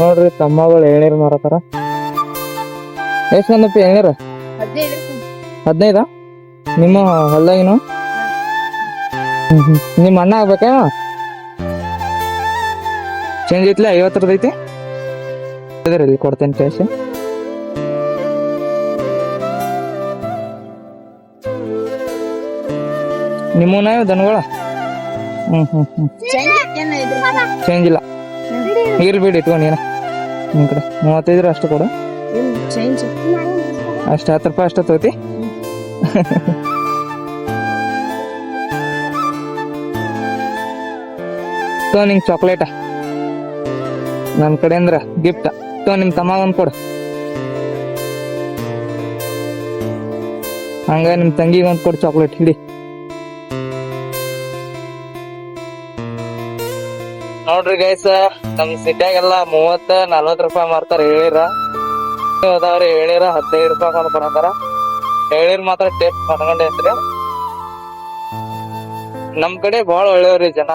ನೋಡ್ರಿ ತಮ್ಮಗಳು ಎಳ್ನೀರ್ ಮಾರತಾರ ಎಷ್ಟ್ ಬಂದಪ್ಪ ಎಳ್ನೀರ? ಹದಿನೈದ. ನಿಮ್ಮ ಹೊಲ್ದಾಗಿನ? ನಿಮ್ಮ ಅಣ್ಣ ಆಗ್ಬೇಕೇನ? ಚೇಂಜ್ ಐತ್ಲಿ ಐವತ್ತರದ್ದು ಐತಿ? ಇಲ್ಲಿ ಕೊಡ್ತೇನೆ ಕ್ಯಾಶ್ ನಿಮ್ಮನ ದನಗಳ? ಹ್ಮ್ ಹ್ಮ್ ಹ್ಮ್. ಚೇಂಜ್ ಇಲ್ಲ ಇರ್ಲಿ ಬಿಡಿ, ಇಟ್ಕೊ ನೀನ. ನಿಮ್ ಕಡೆ ಮೂವತ್ತೈದ್ರ ಅಷ್ಟು ಕೊಡು. ಅಷ್ಟು ಹತ್ತು ರೂಪಾಯಿ ಅಷ್ಟು ತೋತಿ ತೋ ನಿಂಗೆ ಚಾಕ್ಲೇಟ ನನ್ನ ಅಂದ್ರ ಗಿಫ್ಟ್ ತೋ ನಿಮ್ಮ ತಮ್ಮ ಒಂದು ಕೊಡು. ಹಂಗ ನಿಮ್ಮ ತಂಗಿಗೆ ಒಂದು ಕೊಡು ಚಾಕ್ಲೇಟ್ ಹಿಡಿ. ನೋಡ್ರಿ ಗೈಸ ನಮ್ ಸಿಟ್ಯಾಗೆಲ್ಲ ಮೂವತ್ತ ನಲ್ವತ್ ರೂಪಾಯಿ ಮಾರ್ತಾರ ಹೇಳಿರ. ಅದಾವ್ರಿ, ಹೇಳಿರ, ಹದಿನೈದು ರೂಪಾಯಿ ಕೊಂಡು ಬರತಾರ ಹೇಳಿರ್ ಮಾತ್ರ ಟೇಸ್ಟ್ ಮಾಡ್ಕೊಂಡೆ ಐತ್ರಿ ನಮ್ ಕಡೆ ಬಹಳ ಒಳ್ಳೆಯವ್ರಿ ಜನ.